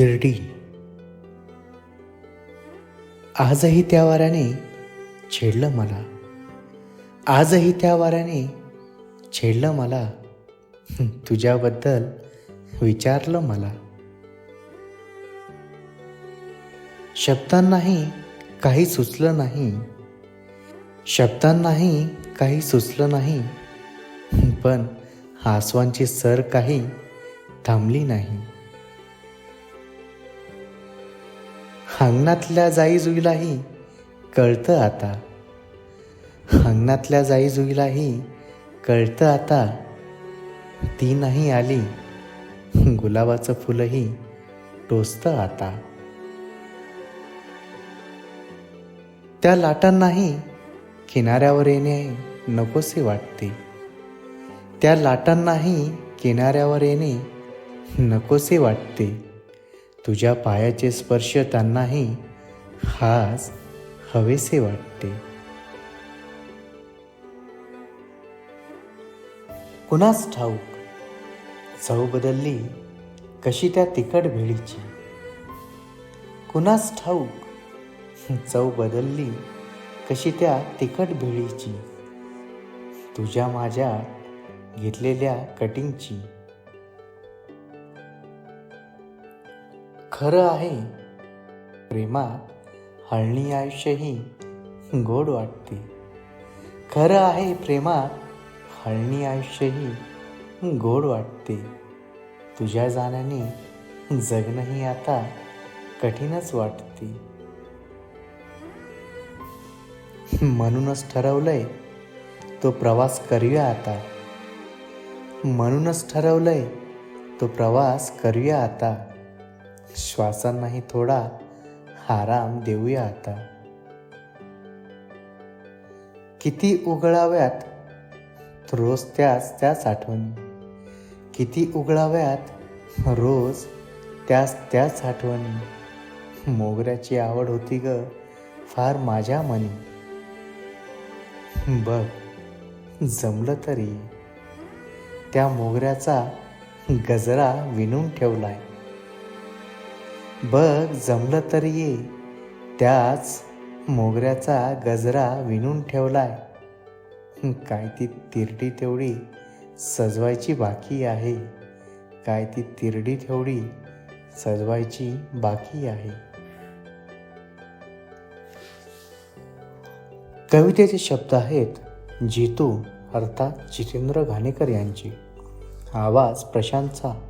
शिर्डी. आजही त्या वाऱ्याने छेडलं मला. आजही त्या वाऱ्याने छेडलं मला. तुझ्याबद्दल विचारलं मला. शब्दांनाही काही सुचलं नाही. शब्दांनाही काही सुचलं नाही. पण आसवांची सर काही थांबली नाही. अंगणातल्या जाईजुईलाही कळतं आता. अंगणातल्या जाईजुईलाही कळतं आता. ती नाही आली गुलाबाचं फुलंही टोचतं आता. त्या लाटांनाही किनाऱ्यावर येणे नकोसे वाटते. त्या लाटांनाही किनाऱ्यावर येणे नकोसे वाटते. तुझ्या पायाचे स्पर्श त्यांनाही हाच हवेसे वाटते. कुणास ठाऊक? चव बदलली कशी त्या तिखट भेळीची? कुणास ठाऊक? चव बदलली कशी त्या तिखट भेळीची? तुझ्या माझ्या घेतलेल्या कटिंगची खरं आहे. प्रेमात हळणी आयुष्यही गोड वाटते. खरं आहे प्रेमात हळणी आयुष्यही गोड वाटते. तुझ्या जाण्याने जगणंही आता कठीणच वाटते. म्हणूनच ठरवलंय तो प्रवास करूया आता. म्हणूनच ठरवलंय तो प्रवास करूया आता. श्वासांनाही थोडा आराम देऊया आता. किती उघडाव्यात रोज त्याच त्याच आठवणी किती उघडाव्यात रोज त्याच त्याच आठवणी मोगऱ्याची आवड होती ग फार माझ्या मनी. बघ जमलं तरी. त्या मोगऱ्याचा गजरा विणून ठेवलाय. बघ जमलं तरी ये. त्याच मोगऱ्याचा गजरा विणून ठेवलाय. काय ती तिरडी तेवढी सजवायची बाकी आहे. काय ती तिरडी तेवढी सजवायची बाकी आहे. कवितेचे शब्द आहेत जितू अर्थात जितेंद्र घाणेकर यांची. आवाज प्रशांतचा.